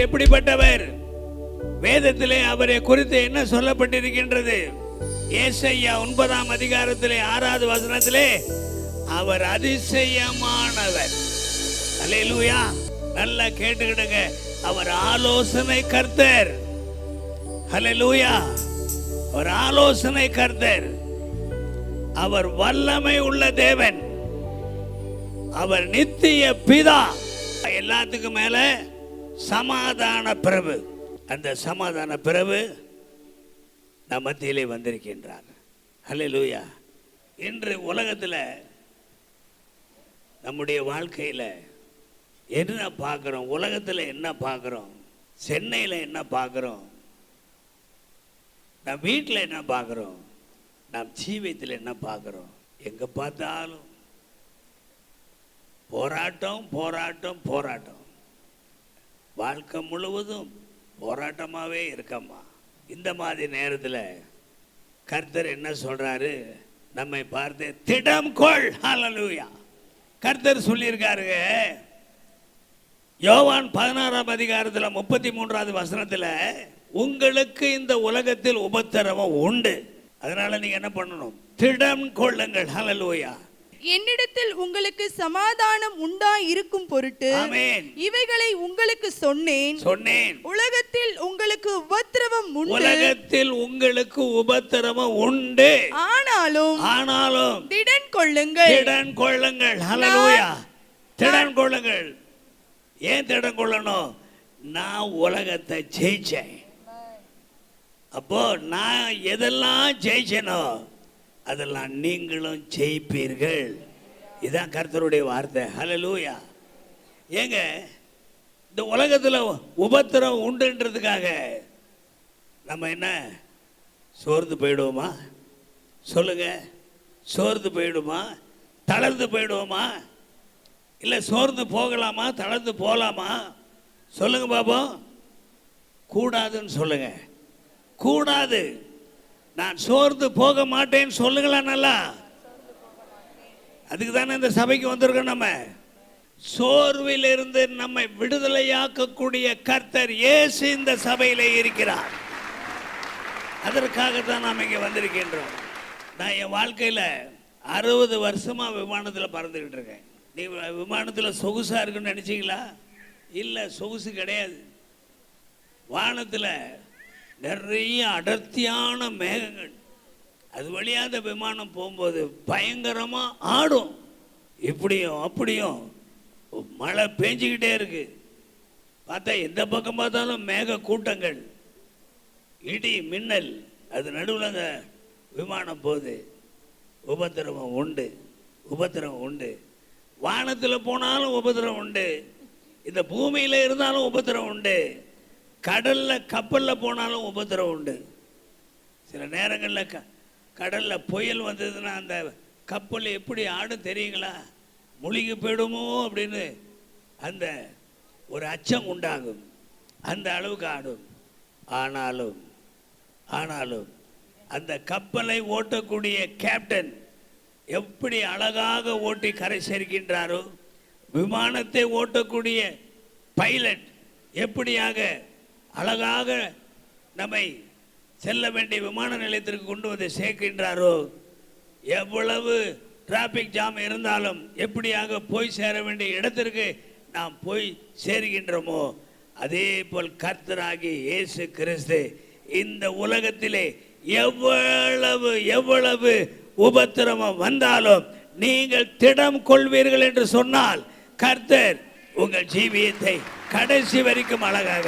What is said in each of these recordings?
அவர் எப்படிப்பட்டவர்? வேதத்திலே அவரை குறித்து என்ன சொல்லப்பட்டிருக்கின்றது? ஏசையா ஒன்பதாம் அதிகாரத்திலே ஆறாவது வசனத்திலே அவர் அதிசயமானவர். அலையலூயா நல்லா கேட்டுக்கிடுங்க. அவர் ஆலோசனை கர்த்தர். ஹலலூயா அவர் ஆலோசனை கர்த்தர். அவர் வல்லமை உள்ள தேவன். அவர் நித்திய பிதா. எல்லாத்துக்கும் மேல சமாதான பிரபு அந்த சமாதான பிரபு நம் மத்தியிலே வந்திருக்கின்றார். லூயா இன்று உலகத்தில் நம்முடைய வாழ்க்கையில் என்ன பார்க்குறோம்? உலகத்தில் என்ன பார்க்குறோம்? சென்னையில் என்ன பார்க்குறோம்? நம் வீட்டில் என்ன பார்க்குறோம்? நம் ஜீவியத்தில் என்ன பார்க்குறோம்? எங்கே பார்த்தாலும் போராட்டம் போராட்டம் போராட்டம். வாழ்க்கை முழுவதும் போராட்டமாகவே இருக்கம்மா. இந்த மாதிரி நேரத்தில் கர்த்தர் என்ன சொல்கிறாரு நம்மை பார்த்து திடம் கொள் ஹாலலூயா கர்த்தர் சொல்லியிருக்காருங்க யோவான் பதினாறாம் அதிகாரத்தில் முப்பத்தி மூன்றாவது வசனத்தில் உங்களுக்கு இந்த உலகத்தில் உபத்திரவம் உண்டு. அதனால் நீங்கள் என்ன பண்ணணும்? திடம் கொள்ளுங்கள் ஹலலூயா என்னிடத்தில் உங்களுக்கு சமாதானம் உண்டா இருக்கும் பொருட்டு இவைகளை உங்களுக்கு சொன்னேன். சொன்னேன். உலகத்தில் உங்களுக்கு உபத்திரவம் உண்டு. உலகத்தில் உங்களுக்கு உபத்திரவம் உண்டு. ஆனாலும் ஆனாலும் திடன் கொள்ளுங்கள். திடன் கொள்ளுங்கள். ஹalleluya திடன் கொள்ளுங்கள். ஏன் திடன் கொள்ளணும்? நான் உலகத்தை ஜெயிச்சேன். அப்போ நான் எதெல்லாம் ஜெயிச்சேனோ அதெல்லாம் நீங்களும் ஜெயிப்பீர்கள். இதான் கர்த்தருடைய வார்த்தை. ஹலலூயா ஏங்க இந்த உலகத்தில் உபத்திரம் உண்டுன்றதுக்காக நம்ம என்ன சோர்ந்து போயிடுவோமா? சொல்லுங்க. சோர்ந்து போயிடுமா? தளர்ந்து போயிடுவோமா? இல்லை சோர்ந்து போகலாமா? தளர்ந்து போகலாமா சொல்லுங்க பாப்போம் கூடாதுன்னு சொல்லுங்க. கூடாது. நான் சோர்ந்து போக மாட்டேன்னு சொல்லுங்களா நல்லா? அதுக்கு தானே இந்த சபைக்கு வந்திருக்கோம் நம்ம. சோர்விலிருந்து நம்மை விடுதலையாக்கக்கூடிய கர்த்தர் இயேசு இந்த சபையில் இருக்கிறார். அதற்காக தான் நாம் இங்கே வந்திருக்கின்றோம். நான் என் வாழ்க்கையில் அறுபது வருஷமாக விமானத்தில் பறந்துக்கிட்டு இருக்கேன். நீ விமானத்தில் சொகுசாக இருக்குன்னு நினச்சிங்களா? இல்லை சொகுசு கிடையாது. வானத்தில் நிறைய அடர்த்தியான மேகங்கள். அது வழியாக அந்த விமானம் போகும்போது பயங்கரமாக ஆடும். இப்படியும் அப்படியும் மழை பேஞ்சிக்கிட்டே இருக்கு. பார்த்தா எந்த பக்கம் பார்த்தாலும் மேக கூட்டங்கள். இடி மின்னல். அது நடுவில் அந்த விமானம் போகுது. உபத்திரவம் உண்டு. உபத்திரவம் உண்டு. வானத்தில் போனாலும் உபத்திரவம் உண்டு. இந்த பூமியில் இருந்தாலும் உபத்திரவம் உண்டு. கடலில் கப்பலில் போனாலும் உபத்திரவம் உண்டு. சில நேரங்களில் க கடலில் புயல் வந்ததுன்னா அந்த கப்பல் எப்படி ஆடும் தெரியுங்களா? முழுகி போயிடுமோ அப்படின்னு அந்த ஒரு அச்சம் உண்டாகும். அந்த அளவுக்கு ஆடும். ஆனாலும் ஆனாலும் அந்த கப்பலை ஓட்டக்கூடிய கேப்டன் எப்படி அழகாக ஓட்டி கரை சேர்க்கின்றாரோ விமானத்தை ஓட்டக்கூடிய பைலட் எப்படியாக அழகாக நம்மை செல்ல வேண்டிய விமான நிலையத்திற்கு கொண்டு வந்து சேர்க்கின்றாரோ? எவ்வளவு டிராபிக் ஜாம் இருந்தாலும் எப்படியாக போய் சேர வேண்டிய இடத்திற்கு நாம் போய் சேர்கின்றோமோ? அதே போல் கர்த்தராகி இயேசு கிறிஸ்து இந்த உலகத்திலே எவ்வளவு எவ்வளவு உபத்திரமம் வந்தாலும் நீங்கள் திடம் கொள்வீர்கள் என்று சொன்னால் கர்த்தர் உங்கள் ஜீவியத்தை கடைசி வரைக்கும் அழகாக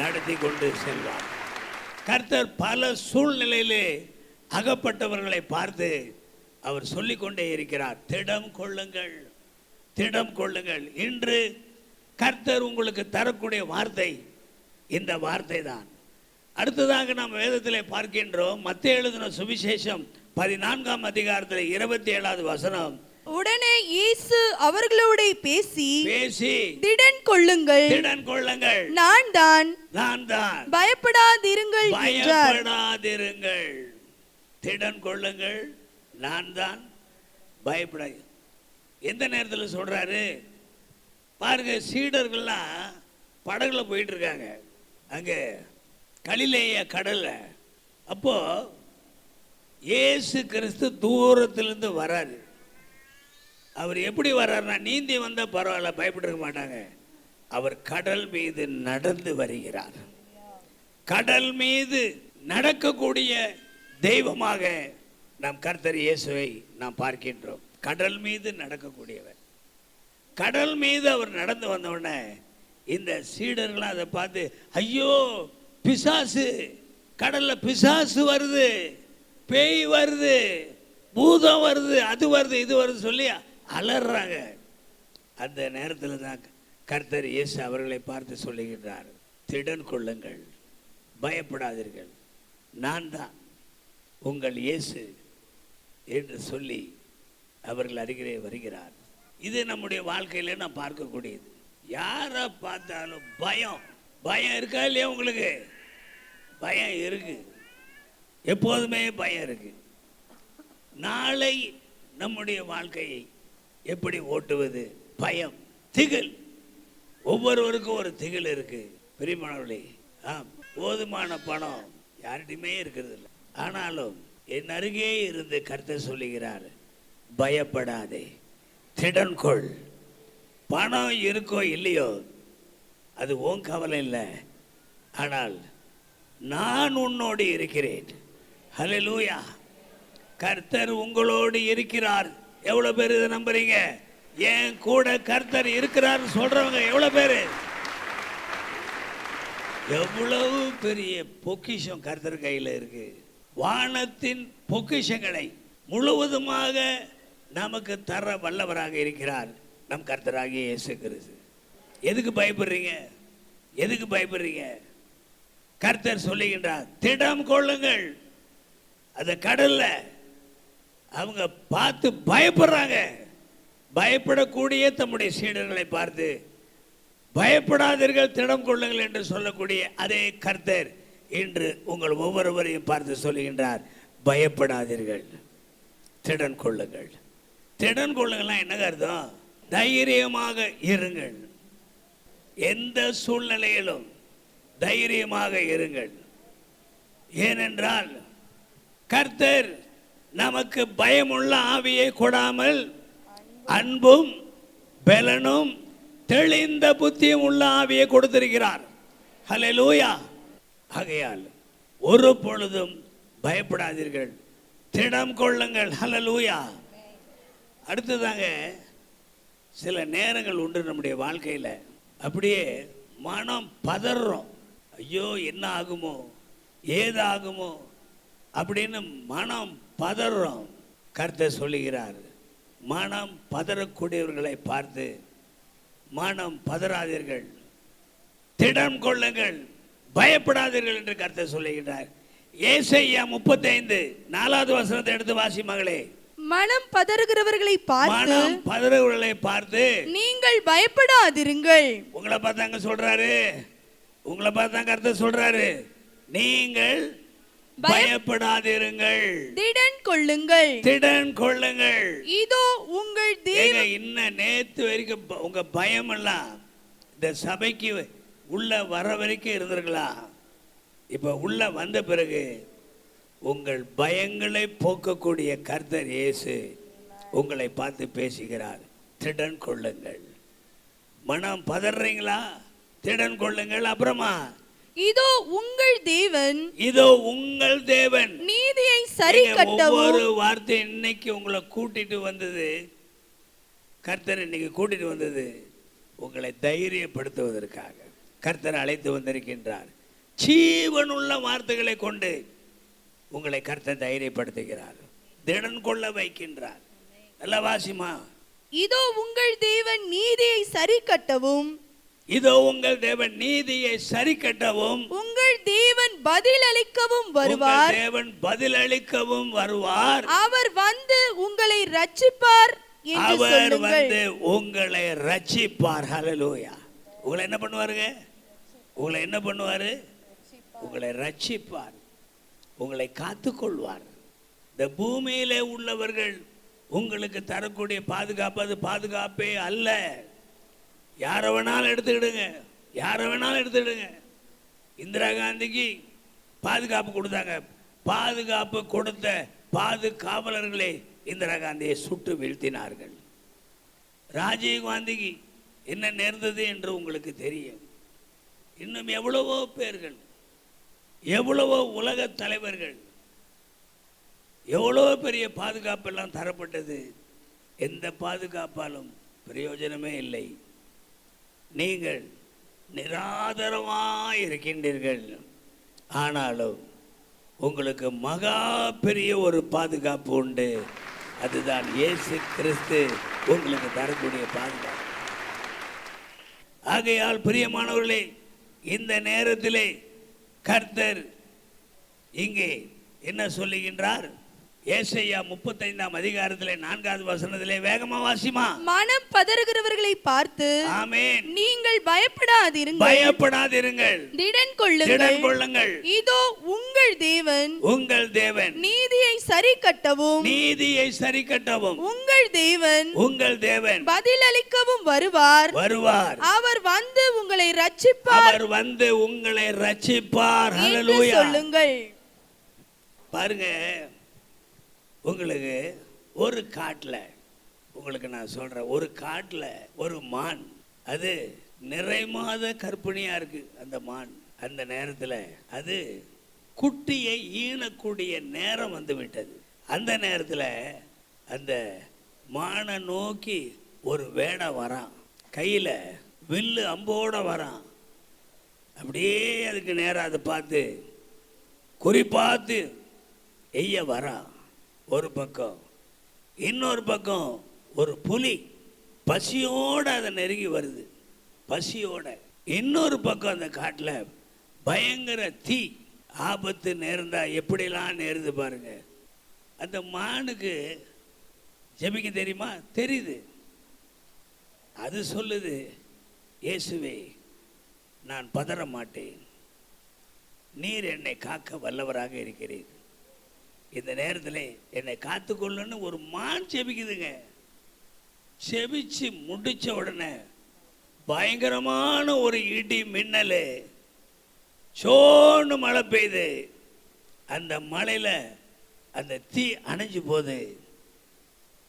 நடத்தி கொண்டு செல்வார் கர்த்தர் பல சூழ்நிலையிலே அகப்பட்டவர்களை பார்த்து அவர் சொல்லிக்கொண்டே இருக்கிறார். திடம் கொள்ளுங்கள் திடம் கொள்ளுங்கள். இன்று கர்த்தர் உங்களுக்கு தரக்கூடிய வார்த்தை இந்த வார்த்தை தான் அடுத்ததாக நாம் வேதத்தில் பார்க்கின்றோம் மத்திய எழுதின சுவிசேஷம் பதினான்காம் அதிகாரத்தில் இருபத்தி ஏழாவது வசனம். உடனே இயேசு அவர்களோட பேசி பேசி திடன் கொள்ளுங்கள். திடன் கொள்ளுங்கள். நான் தான். நான் தான். பயப்படாதிருங்கள் பயப்படாதிருங்கள். திடன் கொள்ளுங்கள். நான் தான். பயப்பட எந்த நேரத்தில் சொல்றாரு? பாருங்க சீடர்கள்லாம் படகுல போயிட்டு இருக்காங்க அங்கே கலிலேய கடல்ல. அப்போ இயேசு கிறிஸ்து தூரத்திலிருந்து வராரு. அவர் எப்படி வர்றாருன்னா நீந்தி வந்தால் பரவாயில்ல பயப்பட்டுருக்க மாட்டாங்க. அவர் கடல் மீது நடந்து வருகிறார். கடல் மீது நடக்கக்கூடிய தெய்வமாக நம் கர்த்தர் இயேசுவை நாம் பார்க்கின்றோம். கடல் மீது நடக்கக்கூடியவர். கடல் மீது அவர் நடந்து வந்தவுடனே இந்த சீடர்கள்லாம் அதை பார்த்து ஐயோ பிசாசு கடலில் பிசாசு வருது பேய் வருது பூதம் வருது அது வருது இது வருது சொல்லி அலறாங்க. அந்த நேரத்தில் தான் கர்த்தர் இயேசு அவர்களை பார்த்து சொல்லுகின்றார் திடன் கொள்ளுங்கள் பயப்படாதீர்கள். நான் தான் உங்கள் இயேசு என்று சொல்லி அவர்கள் அருகிலே வருகிறார். இது நம்முடைய வாழ்க்கையிலே நான் பார்க்கக்கூடியது. யாரை பார்த்தாலும் பயம். பயம் இருக்கா இல்லையா உங்களுக்கு? பயம் இருக்கு. எப்போதுமே பயம் இருக்கு. நாளை நம்முடைய வாழ்க்கையை எப்படி ஓட்டுவது? பயம் திகில். ஒவ்வொருவருக்கும் ஒரு திகில் இருக்கு. பிரிமானவர்களே ஆம் போதுமான பணம் யார்கிட்டையுமே இருக்கிறது இல்லை ஆனாலும் என் அருகே இருந்து கர்த்தர் சொல்லுகிறார் பயப்படாதே திடன் கொள். பணம் இருக்கோ இல்லையோ அது உன் கவலை இல்லை. ஆனால் நான் உன்னோடு இருக்கிறேன். ஹலலூயா கர்த்தர் உங்களோடு இருக்கிறார். எவ்வளவு பேர் இதை நம்புறீங்க? என் கூட கர்த்தர் இருக்கிறார் சொல்றவங்க எவ்வளவு பேர்? எவ்வளவு பெரிய பொக்கிஷம் கர்த்தர் கையில் இருக்கு. வானத்தின் பொக்கிஷங்களை முழுவதுமாக நமக்கு தர வல்லவராக இருக்கிறார் நம் கர்த்தராகிய இயேசு கிறிஸ்து. எதுக்கு பயப்படுறீங்க? எதுக்கு பயப்படுறீங்க? கர்த்தர் சொல்லுகின்றார் திடம் கொள்ளுங்கள். அந்த கடல்ல அவங்க பார்த்து பயப்படுறாங்க. பயப்படக்கூடிய தம்முடைய சீடர்களை பார்த்து பயப்படாதீர்கள் திடம் கொள்ளுங்கள் என்று சொல்லக்கூடிய அதே கர்த்தர் இன்று உங்கள் ஒவ்வொருவரையும் பார்த்து சொல்லுகின்றார் பயப்படாதீர்கள் திடன் கொள்ளுங்கள். திடன் கொள்ளுங்கள்லாம் என்ன அர்த்தம்? தைரியமாக இருங்கள். எந்த சூழ்நிலையிலும் தைரியமாக இருங்கள். ஏனென்றால் கர்த்தர் நமக்கு பயமுள்ள ஆவியை கொடாமல் அன்பும் பலனும் தெளிந்த புத்தியும் உள்ள ஆவியை கொடுத்திருக்கிறார். லூயா ஆகையால் ஒரு பொழுதும் பயப்படாதீர்கள். திடம் கொள்ளுங்கள். ஹalleluya. அடுத்ததாங்க சில நேரங்கள் உண்டு நம்முடைய வாழ்க்கையில். அப்படியே மனம் பதறோம் ஐயோ என்ன ஆகுமோ? ஏதாகுமோ? அப்படின்னு மனம் பதறோம் கர்த்தர் சொல்லுகிறார் மனம் பதறக்கூடியவர்களை பார்த்து மனம் பதறாதீர்கள். திடம் கொள்ளுங்கள். பயப்படாதீர்கள் என்று கர்த்தர் சொல்லுகிறார். ஏசையா முப்பத்தைந்து நாலாவது வசனத்தை எடுத்து வாசி மகளே. மனம் பதறுகிறவர்களை பார்த்து மனம் பதறவர்களை பார்த்து நீங்கள் பயப்படாதிருங்கள். உங்களை பார்த்தாங்க சொல்றாரு. உங்களை பார்த்தாங்க கர்த்தர் சொல்றாரு. நீங்கள் பயப்படாதிருங்கள். திடன் கொள்ளுங்கள் திடன் கொள்ளுங்கள் இதோ உங்கள் தேவ இன்னும் நேத்து வரைக்கும் உங்க பயம் எல்லாம் இந்த சபைக்கு உள்ள வர வரைக்கும் இருந்திருக்கலாம் இப்ப உள்ள வந்த பிறகு உங்கள் பயங்களை போக்கக்கூடிய கர்த்தர் இயேசு உங்களை பார்த்து பேசுகிறார். திடன் கொள்ளுங்கள் மனம் பதறீங்களா? திடன் கொள்ளுங்கள் அப்புறமா இதோ உங்கள் தேவன் இதோ உங்கள் தேவன். நீதியை சரி கட்டவும் ஒவ்வொரு வார்த்தை இன்னைக்கு உங்களை கூட்டிட்டு வந்தது. கர்த்தர் இன்னைக்கு கூட்டிட்டு வந்தது உங்களை தைரியப்படுத்துவதற்காக. கர்த்தர் அழைத்து வந்திருக்கின்றார். ஜீவனுள்ள வார்த்தைகளை கொண்டு உங்களை கர்த்தர் தைரியப்படுத்துகிறார். திடன் கொள்ள வைக்கின்றார். நல்ல வாசிமா இதோ உங்கள் தேவன் நீதியை சரி கட்டவும் இதோ உங்கள் தேவன் நீதியை சரி கட்டவும் உங்கள் தேவன் பதில் அளிக்கவும் வருவார். தேவன் பதிலளிக்கவும் வருவார். அவர் வந்து உங்களை ரட்சிப்பார் அவர் வந்து உங்களை ரட்சிப்பார். ஹalleluya உங்களை என்ன பண்ணுவாருங்க? உங்களை என்ன பண்ணுவாரு? உங்களை ரட்சிப்பார். உங்களை காத்துக்கொள்வார். இந்த பூமியிலே உள்ளவர்கள் உங்களுக்கு தரக்கூடிய பாதுகாப்பு அது பாதுகாப்பே அல்ல. யாரை வேணாலும் எடுத்துக்கிடுங்க. யாரை வேணாலும் எடுத்துக்கிடுங்க. இந்திரா காந்திக்கு பாதுகாப்பு கொடுத்தாங்க. பாதுகாப்பு கொடுத்த பாதுகாவலர்களே இந்திரா காந்தியை சுட்டு வீழ்த்தினார்கள். ராஜீவ் காந்திக்கு என்ன நேர்ந்தது என்று உங்களுக்கு தெரியும். இன்னும் எவ்வளவோ பேர்கள் எவ்வளவோ உலக தலைவர்கள் எவ்வளோ பெரிய பாதுகாப்பெல்லாம் தரப்பட்டது. எந்த பாதுகாப்பாலும் பிரயோஜனமே இல்லை. நீங்கள் நிராதரமாக இருக்கின்றீர்கள் ஆனாலும் உங்களுக்கு மகா பெரிய ஒரு பாதுகாப்பு உண்டு. அதுதான் இயேசு கிறிஸ்து உங்களுக்கு தரக்கூடிய பாதுகாப்பு. ஆகையால் பிரியமானவர்களே இந்த நேரத்திலே கர்த்தர் இங்கே என்ன சொல்லுகின்றார்? ஏசையா முப்பத்தைந்தாம் அதிகாரத்திலே நான்காவது வசனத்திலே வேகமா வாசிமா. மனம் பதறுகிறவர்களை பார்த்து ஆமென். நீங்கள் பயப்படாதிருங்கள். பயப்படாதிருங்கள். திடன் திடன் கொள்ளுங்கள். கொள்ளுங்கள் இதோ உங்கள் தேவன். உங்கள் தேவன். நீதியை சரி கட்டவும் நீதியை சரி கட்டவும் உங்கள் தேவன். உங்கள் தேவன். பதிலளிக்கவும் வருவார். வருவார். அவர் வந்து உங்களை ரட்சிப்பார். அவர் வந்து உங்களை ரட்சிப்பார். சொல்லுங்கள். பாருங்க உங்களுக்கு ஒரு காட்டில் உங்களுக்கு நான் சொல்கிறேன் ஒரு காட்டில் ஒரு மான் அது நிறை மாத இருக்குது அந்த மான். அந்த நேரத்தில் அது குட்டியை ஈனக்கூடிய நேரம் வந்து விட்டது அந்த நேரத்தில் அந்த மானை நோக்கி ஒரு வேடை வரான். கையில் வில்லு அம்போட வரான். அப்படியே அதுக்கு நேராக அதை பார்த்து குறிப்பாத்து எய்ய வரான். ஒரு பக்கம் இன்னொரு பக்கம் ஒரு புலி பசியோடு அதை நெருங்கி வருது. பசியோட. இன்னொரு பக்கம் அந்த காட்டில் பயங்கர தீ ஆபத்து நேர்ந்தா எப்படிலாம் நேருது பாருங்க. அந்த மானுக்கு ஜெபிக்க தெரியுமா? தெரியுது. அது சொல்லுது இயேசுவே நான் பதற மாட்டேன். நீர் என்னை காக்க வல்லவராக இருக்கிறீர். இந்த நேரத்தில் என்னை காத்துக்கொள்ளுன்னு ஒரு மான் செபிக்குதுங்க. செபிச்சு முடிச்ச உடனே பயங்கரமான ஒரு இடி மின்னல். சோன்னு மழை பெய்யுது. அந்த மழையில் அந்த தீ அணைஞ்சு போகுது.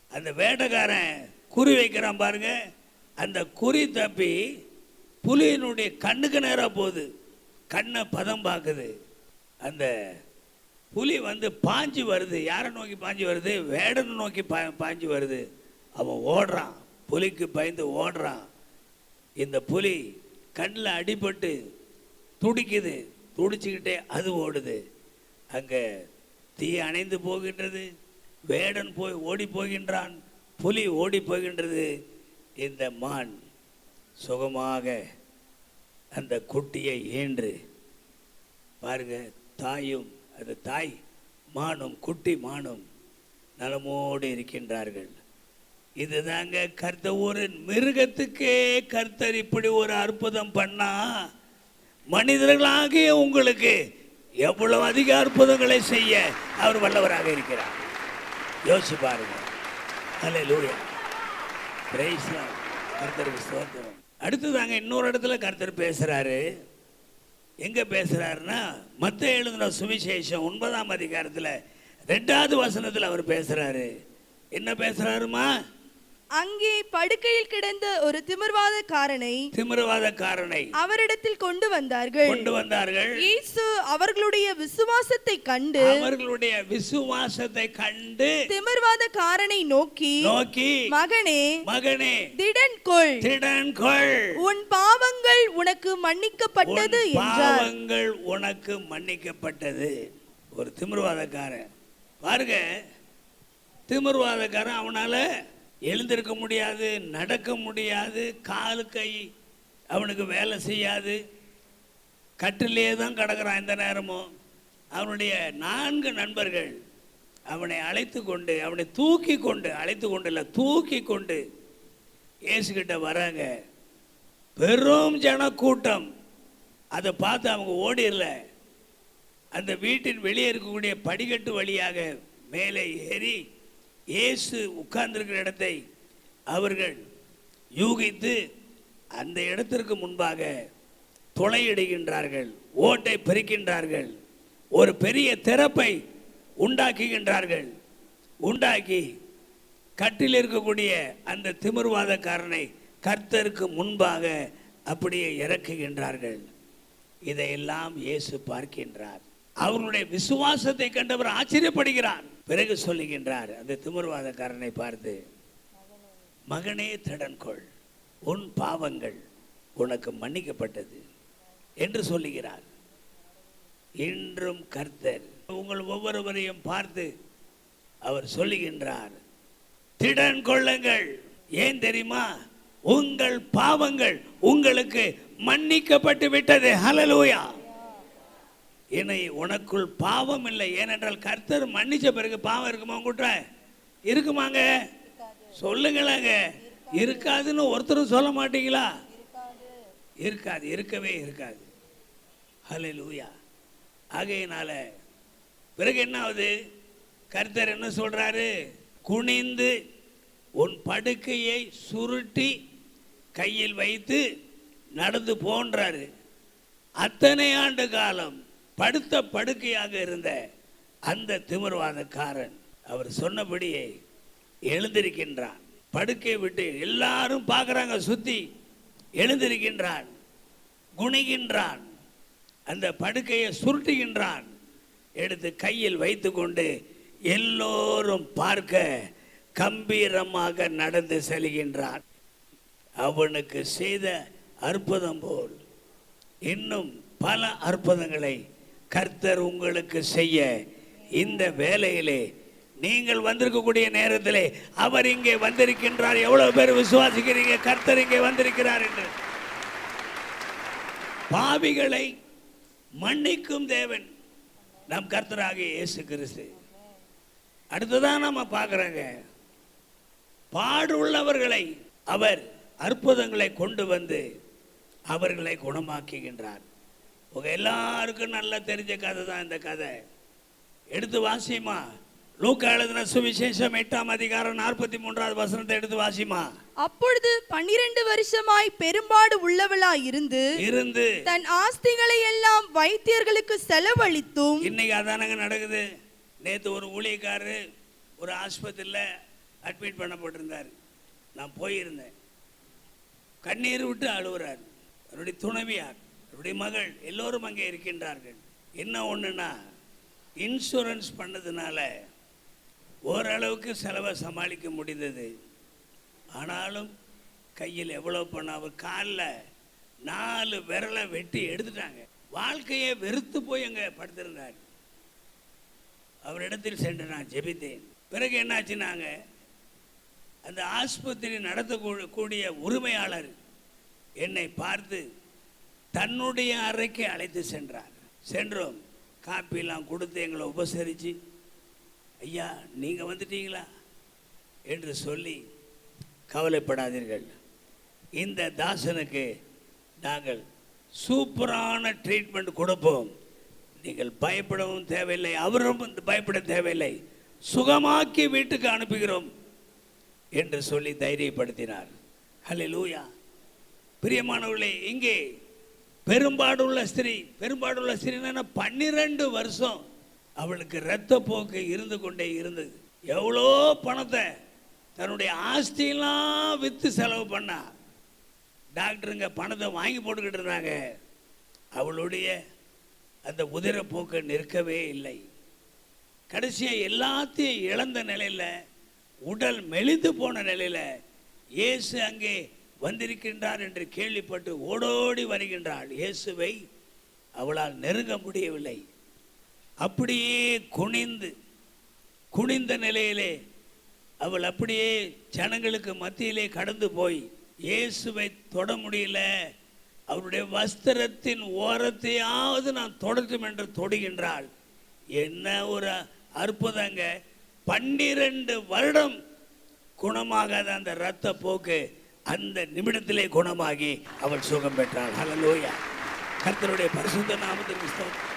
அந்த வேட்டைக்காரன் குறி வைக்கிறான் பாருங்க. அந்த குறி தப்பி புலியினுடைய கண்ணுக்கு நேராக போகுது. கண்ணை பதம் பார்க்குது. அந்த புலி வந்து பாஞ்சு வருது. யாரை நோக்கி பாஞ்சு வருது? வேடனை நோக்கி பா பாஞ்சு வருது. அவன் ஓடுறான். புலிக்கு பயந்து ஓடுறான். இந்த புலி கண்ணில் அடிபட்டு துடிக்குது. துடிச்சுக்கிட்டே அது ஓடுது. அங்கே தீ அணைந்து போகின்றது. வேடன் போய் ஓடி போகின்றான். புலி ஓடி போகின்றது. இந்த மான் சுகமாக அந்த குட்டியை ஈன்று பாருங்க தாயும் அந்த தாய் மானும் குட்டி மானும் நலமோடு இருக்கின்றார்கள். இதுதாங்க கர்த்த ஒரு மிருகத்துக்கே கர்த்தர் இப்படி ஒரு அற்புதம் பண்ணா மனிதர்களாகிய உங்களுக்கு எவ்வளவு அதிக அற்புதங்களை செய்ய அவர் வல்லவராக இருக்கிறார். யோசிச்சு பாருங்க. அல்லேலூயா பிரைஸ் கர்த்தருக்கு ஸ்தோத்திரம். அடுத்ததாங்க இன்னொரு இடத்துல கர்த்தர் பேசுறாரு. எங்கே பேசுகிறாருன்னா மத்த எழுதின சுவிசேஷம் ஒன்பதாம் அதிகாரத்தில் ரெண்டாவது வசனத்தில் அவர் பேசுகிறாரு என்ன பேசுகிறாருமா அங்கே படுக்கையில் கிடந்த ஒரு திமிர்வாதக்காரனை திமிரவாதக்காரனை அவரிடத்தில் கொண்டு வந்தார்கள். கொண்டு வந்தார்கள். இயேசு அவர்களுடைய விசுவாசத்தை கண்டு அவர்களுடைய விசுவாசத்தை கண்டு திமிர்வாதக்காரனை நோக்கி நோக்கி மகனே மகனே திடன் கொள் திடன் கொள் உன் பாவங்கள் உனக்கு மன்னிக்கப்பட்டது என்றார். பாவங்கள் உனக்கு மன்னிக்கப்பட்டது. ஒரு திமிர்வாதக்காரன். பாருங்க திமிர்வாதக்காரன் அவனால எழுந்திருக்க முடியாது நடக்க முடியாது காலு கை அவனுக்கு வேலை செய்யாது. கட்டிலே தான் கிடக்கிறான் இந்த நேரமும் அவனுடைய நான்கு நண்பர்கள் அவனை அழைத்து கொண்டு அவனை தூக்கி கொண்டு அழைத்து கொண்டு இல்லை தூக்கி கொண்டு இயேசுகிட்ட வராங்க. பெரும் ஜனக்கூட்டம். அதை பார்த்து அவங்க ஓடிடல. அந்த வீட்டின் வெளியே இருக்கக்கூடிய படிக்கட்டு வழியாக மேலே ஏறி இயேசு உட்கார்ந்திருக்கிற இடத்தை அவர்கள் யூகித்து அந்த இடத்திற்கு முன்பாக துளையிடுகின்றார்கள் ஓட்டை பெருக்கின்றார்கள் ஒரு பெரிய திறப்பை உண்டாக்குகின்றார்கள். உண்டாக்கி கட்டில் இருக்கக்கூடிய அந்த திமிர்வாதக்காரனை கர்த்தருக்கு முன்பாக அப்படியே இறக்குகின்றார்கள். இதையெல்லாம் இயேசு பார்க்கின்றார். அவர்களுடைய விசுவாசத்தை கண்டவர் ஆச்சரியப்படுகிறார். பிறகு சொல்லுகின்றார் அந்த திமிர்வாதக்காரனை பார்த்து மகனே திடன்கொள் உன் பாவங்கள் உனக்கு மன்னிக்கப்பட்டது என்று சொல்லுகிறார். இன்றும் கர்த்தர் உங்கள் ஒவ்வொருவரையும் பார்த்து அவர் சொல்லுகின்றார் திடன் கொள்ளுங்கள். ஏன் தெரியுமா? உங்கள் பாவங்கள் உங்களுக்கு மன்னிக்கப்பட்டு விட்டது. ஹலலூயா என்னை உனக்குள் பாவம் இல்லை. ஏனென்றால் கர்த்தர் மன்னிச்ச பிறகு பாவம் இருக்குமா உங்ககிட்ட? இருக்குமாங்க? சொல்லுங்களேங்க. இருக்காதுன்னு ஒருத்தரும் சொல்ல மாட்டீங்களா? இருக்காது. இருக்கவே இருக்காது. ஹalleluya. ஆகையினால பிறகு என்ன ஆகுது? கர்த்தர் என்ன சொல்றாரு? குனிந்து உன் படுக்கையை சுருட்டி கையில் வைத்து நடந்து போன்றாரு. அத்தனை ஆண்டு காலம் படுத்த படுக்கையாக இருந்த அந்த திமிர்வாதக்காரன் அவர் சொன்னபடியே எழுந்திருக்கின்றான். படுக்கை விட்டு எல்லாரும் பார்க்குறாங்க சுத்தி எழுந்திருக்கின்றான் குணிகின்றான் அந்த படுக்கையை சுருட்டுகின்றான். எடுத்து கையில் வைத்துக்கொண்டு எல்லோரும் பார்க்க கம்பீரமாக நடந்து செல்கின்றான். அவனுக்கு செய்த அற்புதம் போல் இன்னும் பல அற்புதங்களை கர்த்தர் உங்களுக்கு செய்ய இந்த வேலையிலே நீங்கள் வந்திருக்கக்கூடிய நேரத்திலே அவர் இங்கே வந்திருக்கின்றார். எவ்வளவு பேர் விசுவாசிக்கிறீங்க? கர்த்தர் இங்கே வந்திருக்கிறார் என்று. பாவிகளை மன்னிக்கும் தேவன் நம் கர்த்தராக இயேசு கிறிஸ்து. அடுத்ததான் நம்ம பார்க்குறோங்க. பாடு உள்ளவர்களை அவர் அற்புதங்களை கொண்டு வந்து அவர்களை குணமாக்குகின்றார். உங்க எல்லாருக்கும் நல்லா தெரிஞ்ச கதை தான் இந்த கதை. எடுத்து வாசிமா லூக்கா எழுதின சுவிசேஷம் எட்டாம் அதிகாரம் நாற்பத்தி மூன்றாவது வசனத்தை எடுத்து வாசிமா அப்பொழுது பன்னிரண்டு வருஷமாய் பெரும்பாடு உள்ளவளாய் இருந்து இருந்து தன் ஆஸ்திகளை எல்லாம் வைத்தியர்களுக்கு செலவழித்தும் இன்னைக்கு அதானங்க நடக்குது? நேற்று ஒரு ஊழியக்காரரு ஒரு ஆஸ்பத்திரியில் அட்மிட் பண்ணப்பட்டிருந்தார் நான் போயிருந்தேன். கண்ணீர் விட்டு அழுகுறார் அவருடைய துணைவியார். அவருடைய மகள் எல்லோரும் அங்கே இருக்கின்றார்கள். என்ன ஒன்றுனா இன்சூரன்ஸ் பண்ணதுனால ஓரளவுக்கு செலவை சமாளிக்க முடிந்தது. ஆனாலும் கையில் எவ்வளோ பணம் அவர் காலில் நாலு விரலை வெட்டி எடுத்துட்டாங்க. வாழ்க்கையை வெறுத்து போய் அங்கே படுத்திருந்தார். அவரிடத்தில் சென்று நான் ஜெபித்தேன். பிறகு என்னாச்சுனாங்க அந்த ஆஸ்பத்திரி நடத்தக்கூடிய உரிமையாளர் என்னை பார்த்து தன்னுடைய அறைக்கு அழைத்து சென்றார். சென்றோம். காப்பிலாம் கொடுத்து எங்களை உபசரித்து ஐயா நீங்கள் வந்துட்டீங்களா? என்று சொல்லி கவலைப்படாதீர்கள். இந்த தாசனுக்கு நாங்கள் சூப்பரான ட்ரீட்மெண்ட் கொடுப்போம். நீங்கள் பயப்படவும் தேவையில்லை அவரும் பயப்பட தேவையில்லை. சுகமாக்கி வீட்டுக்கு அனுப்புகிறோம். என்று சொல்லி தைரியப்படுத்தினார். ஹalleluya. பிரியமானவர்களே இங்கே பெரும்பாடுள்ள ஸ்திரீ பெரும்பாடுள்ள ஸ்திரீனா பன்னிரெண்டு வருஷம் அவளுக்கு இரத்த போக்கு இருந்து கொண்டே இருந்தது. எவ்வளோ பணத்தை தன்னுடைய ஆஸ்தியெல்லாம் விற்று செலவு பண்ணா. டாக்டருங்க பணத்தை வாங்கி போட்டுக்கிட்டு இருந்தாங்க. அவளுடைய அந்த உதிரப்போக்கு நிற்கவே இல்லை. கடைசியாக எல்லாத்தையும் இழந்த நிலையில் உடல் மெலிந்து போன நிலையில் இயேசு அங்கே வந்திருக்கின்றார் என்று கேள்விப்பட்டு ஓடோடி வருகின்றாள். இயேசுவை அவளால் நெருங்க முடியவில்லை. அப்படியே குனிந்து குனிந்த நிலையிலே அவள் அப்படியே ஜனங்களுக்கு மத்தியிலே கடந்து போய் இயேசுவை தொட முடியல. அவருடைய வஸ்திரத்தின் ஓரத்தையாவது நான் தொடட்டும் என்று தொடுகின்றாள். என்ன ஒரு அற்புதங்க. பன்னிரண்டு வருடம் குணமாகாத அந்த இரத்த போக்கு அந்த நிமிடத்திலே குணமாகி அவள் சுகம் பெற்றாள். ஹலலோயா கர்த்தருடைய பரிசுத்த நாமத்திற்கு ஸ்தோத்திரம்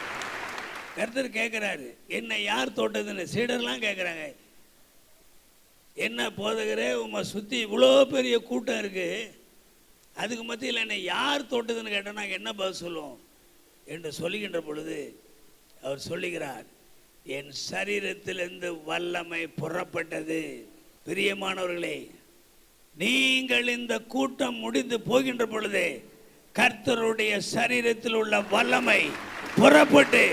கர்த்தர் கேட்குறாரு என்னை யார் தொட்டதுன்னு? சீடர்லாம் கேட்குறாங்க என்ன போதகரே உம்மை சுற்றி இவ்வளோ பெரிய கூட்டம் இருக்குது அதுக்கு மத்தியில் என்னை யார் தொட்டதுன்னு கேட்டால் நாங்கள் என்ன பதில் சொல்லுவோம்? என்று சொல்லுகின்ற பொழுது அவர் சொல்லுகிறார் என் சரீரத்திலிருந்து வல்லமை புறப்பட்டது. பிரியமானவர்களே நீங்கள் இந்த கூட்டம் முடிந்து போகின்ற பொழுது கர்த்தருடைய சரீரத்தில் உள்ள வல்லமை புறப்பட்டு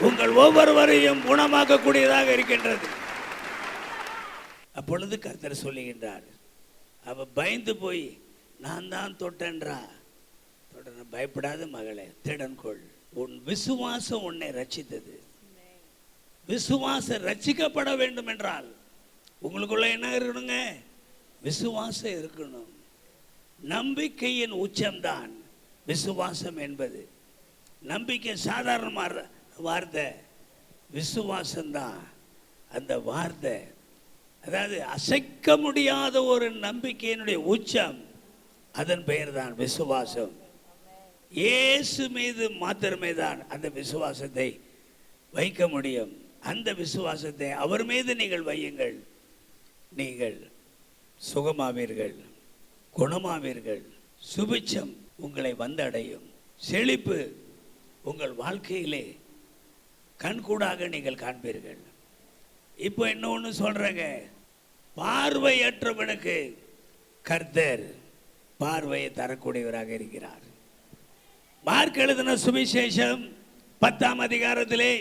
உங்கள் ஒவ்வொருவரையும் குணமாக்கக்கூடியதாக இருக்கின்றது. அப்பொழுது கர்த்தர் சொல்லுகின்றார் அவ பயந்து போய் நான் தான் தொட்டன்றா? தொடர்ந்து பயப்படாத மகளே திடன்கொள் உன் விசுவாசம் உன்னை ரச்சித்தது விசுவாசம் ரச்சிக்கப்பட வேண்டும் என்றால் உங்களுக்குள்ள என்ன இருக்கணுங்க? விசுவாசம் இருக்கணும். நம்பிக்கையின் உச்சம்தான். விசுவாசம் என்பது. நம்பிக்கை சாதாரண வார்த்தை. விசுவாசம்தான். அந்த வார்த்தை. அதாவது அசைக்க முடியாத ஒரு நம்பிக்கையினுடைய உச்சம். அதன் பெயர் தான் விசுவாசம். இயேசு மீது மாத்திரமே தான் அந்த விசுவாசத்தை வைக்க முடியும். அந்த விசுவாசத்தை அவர் மீது நீங்கள் வையுங்கள். நீங்கள் சுகமாவீர்கள் குணமாவீர்கள் சுபிச்சம் உங்களை வந்தடையும். செழிப்பு உங்கள் வாழ்க்கையிலே கண்கூடாக நீங்கள் காண்பீர்கள். இப்போ இன்னொன்று சொல்கிறேங்க பார்வையற்றவனுக்கு கர்த்தர் பார்வையை தரக்கூடியவராக இருக்கிறார். மார்க் எழுதின சுவிசேஷம் பத்தாம் அதிகாரத்திலே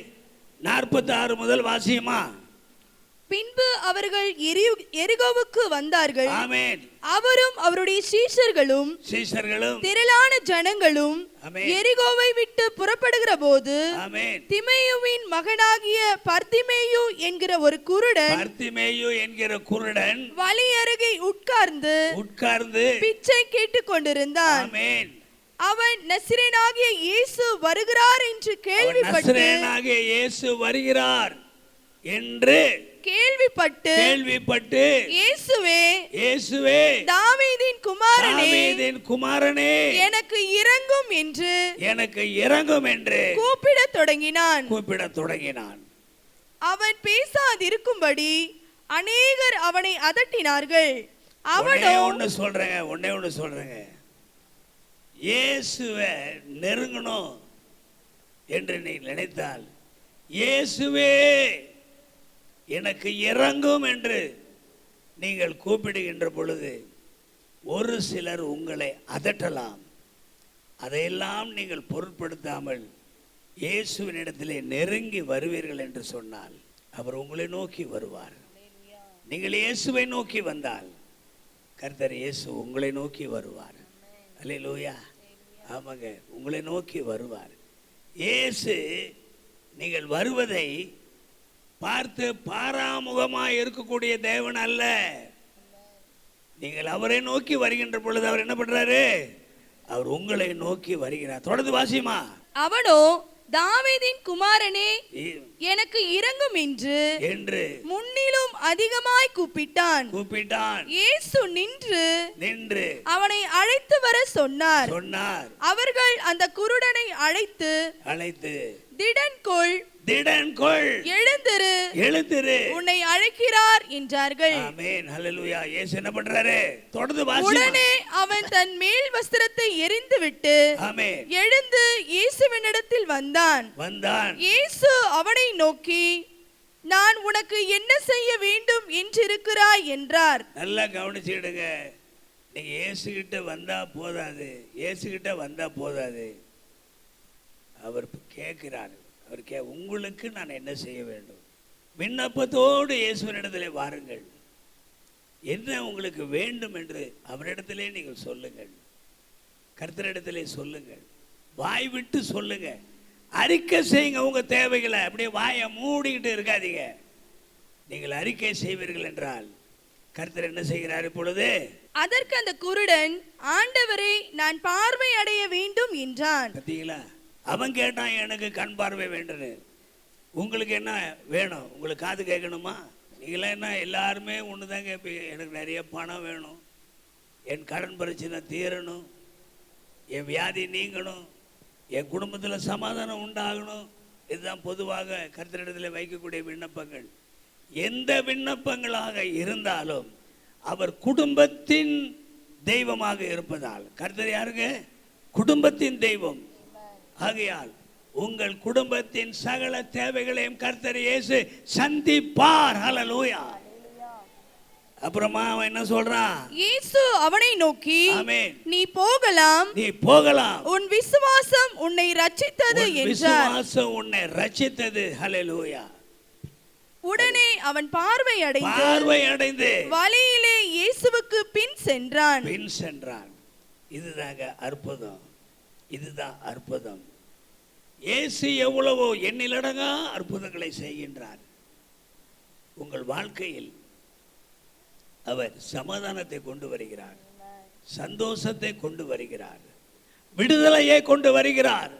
நாற்பத்தி ஆறு முதல் வாசியமா? பின்பு அவர்கள் எரி- எரிகோவுக்கு வந்தார்கள். ஆமென். அவரும் அவருடைய சீஷர்களும் சீஷர்களும் திரளான ஜனங்களும். எரிகோவை விட்டு புறப்படுகிற போது திமேயுவின் மகனாகிய பர்திமேயு என்கிற ஒரு குருடன் பர்த்திமேயு என்கிற குருடன் வழி அருகே உட்கார்ந்து உட்கார்ந்து பிச்சை கேட்டுக் கொண்டிருந்தான். அவன் நசிரேனாகிய இயேசு வருகிறார் என்று கேள்விப்பட்டு நசரேயனாகிய இயேசு வருகிறார் என்று கேள்விப்பட்டு கேள்விப்பட்டு இயேசுவே இயேசுவே தாவீதின் குமாரனே தாவீதின் குமாரனே எனக்கு இறங்கும் என்று எனக்கு இறங்கும் என்று கூப்பிடத் தொடங்கினான். கூப்பிடத் தொடங்கினான். அவன் பேசாதிருக்கும்படி அநேகர் அவனை அதட்டினார்கள். அவனோ ஒண்ணு சொல்றேங்க ஒண்ணே ஒண்ணு சொல்றேங்க. இயேசுவை நெருங்கணும் என்று நீ நினைத்தால் இயேசுவே எனக்கு இறங்கும் என்று நீங்கள் கூப்பிடுகின்ற பொழுது ஒரு சிலர் உங்களை அதட்டலாம். அதையெல்லாம் நீங்கள் பொருட்படுத்தாமல் இயேசுவினிடத்திலே நெருங்கி வருவீர்கள் என்று சொன்னால் அவர் உங்களை நோக்கி வருவார். நீங்கள் இயேசுவை நோக்கி வந்தால் கர்த்தர் இயேசு உங்களை நோக்கி வருவார். அல்லேலூயா. ஆமாங்க உங்களை நோக்கி வருவார். இயேசு நீங்கள் வருவதை பார்த்து பாராமுகமாக இருக்கக்கூடிய தேவன் அல்ல. நீங்கள் அவரை நோக்கி வருகின்ற பொழுது அவர் என்ன பண்றாரு? அவர் உங்களை நோக்கி வருகிறார். தொடர்ந்து வாசிமா அவனோ தாவீதின் குமாரனே எனக்கு இறங்கும் என்று என்று முன்னிலும் அதிகமாய் கூப்பிட்டான். கூப்பிட்டான். இயேசு நின்று நின்று அவனை அழைத்து வர சொன்னார். சொன்னார். அவர்கள் அந்த குருடனை அழைத்து அழைத்து திடன் கொள் திடன் கொள் எழுந்திரு. எழுந்திரு. உன்னை அழைக்கிறார் என்றார்கள். ஆமென். ஹalleluya. இயேசு என்ன பண்றாரு? தொடர்ந்து வாசி. உடனே அவன் தன் மேல் வஸ்திரத்தை எரிந்து விட்டு ஆமென். எழுந்து இயேசுவினிடத்தில் வந்தான். வந்தான். இயேசு அவனை நோக்கி நான் உனக்கு என்ன செய்ய வேண்டும் என்றிருக்கிறாய்? என்றார். நல்லா கவனிச்சுக்கிடுங்க. நீங்க இயேசு கிட்ட வந்தா போதாது. இயேசு கிட்ட வந்தா போதாது. அவர் கேட்கிறார் அவர் கே உங்களுக்கு நான் என்ன செய்ய வேண்டும்? விண்ணப்பத்தோடு இயேசுவினிடத்திலே வாருங்கள். என்ன உங்களுக்கு வேண்டும் என்று அவரிடத்திலே நீங்கள் சொல்லுங்கள். கர்த்தரிடத்திலே சொல்லுங்கள். வாய் விட்டு சொல்லுங்க அறிக்கை செய்யுங்க உங்க தேவைகளை. அப்படியே வாயை மூடிக்கிட்டு இருக்காதீங்க. நீங்கள் அறிக்கை செய்வீர்கள் என்றால் கர்த்தர் என்ன செய்கிறார் இப்பொழுது? அதற்கு அந்த குருடன் ஆண்டவரே நான் பார்வை அடைய வேண்டும் என்றான். பார்த்தீங்களா அவன் கேட்டான் எனக்கு கண் பார்வை வேண்டுன்னு உங்களுக்கு என்ன வேணும்? உங்களுக்கு காது கேட்கணுமா? நீங்களாம் என்ன எல்லாருமே ஒன்று தான் கேட்பீங்க. எனக்கு நிறைய பணம் வேணும். என் கடன் பிரச்சனை தீரணும். என் வியாதி நீங்கணும். என் குடும்பத்தில் சமாதானம் உண்டாகணும். இதுதான் பொதுவாக கர்த்தரிடத்தில் வைக்கக்கூடிய விண்ணப்பங்கள். எந்த விண்ணப்பங்களாக இருந்தாலும் அவர் குடும்பத்தின் தெய்வமாக இருப்பதால் கர்த்தர் யாருங்க? குடும்பத்தின் தெய்வம். ஆகையால் உங்கள் குடும்பத்தின் சகல தேவைகளையும் கர்த்தர் இயேசு சந்திப்பார். ஹalleluya. அப்புறமா அவன் என்ன சொல்றான்? இயேசு அவனை நோக்கி நீ போகலாம். நீ போகலாம். உன் விசுவாசம் உன்னை ரட்சித்தது என்றார். விசுவாசம் உன்னை ரட்சித்தது. ஹalleluya. உடனே அவன் பார்வை அடைந்து பார்வை அடைந்து வழியிலே இயேசுவுக்கு பின் சென்றான். பின் சென்றான். இதுதாங்க அற்புதம். இதுதான் அற்புதம். ஏசு எவ்வளவோ எண்ணிலடங்கா அற்புதங்களை செய்கின்றார். உங்கள் வாழ்க்கையில் அவர் சமாதானத்தை கொண்டு வருகிறார். சந்தோஷத்தை கொண்டு வருகிறார். விடுதலையை கொண்டு வருகிறார்.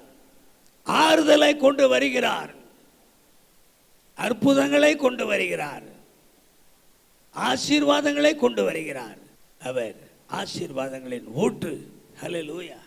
ஆறுதலை கொண்டு வருகிறார். அற்புதங்களை கொண்டு வருகிறார். ஆசீர்வாதங்களை கொண்டு வருகிறார். அவர் ஆசீர்வாதங்களின் ஊற்று ஹலலூயா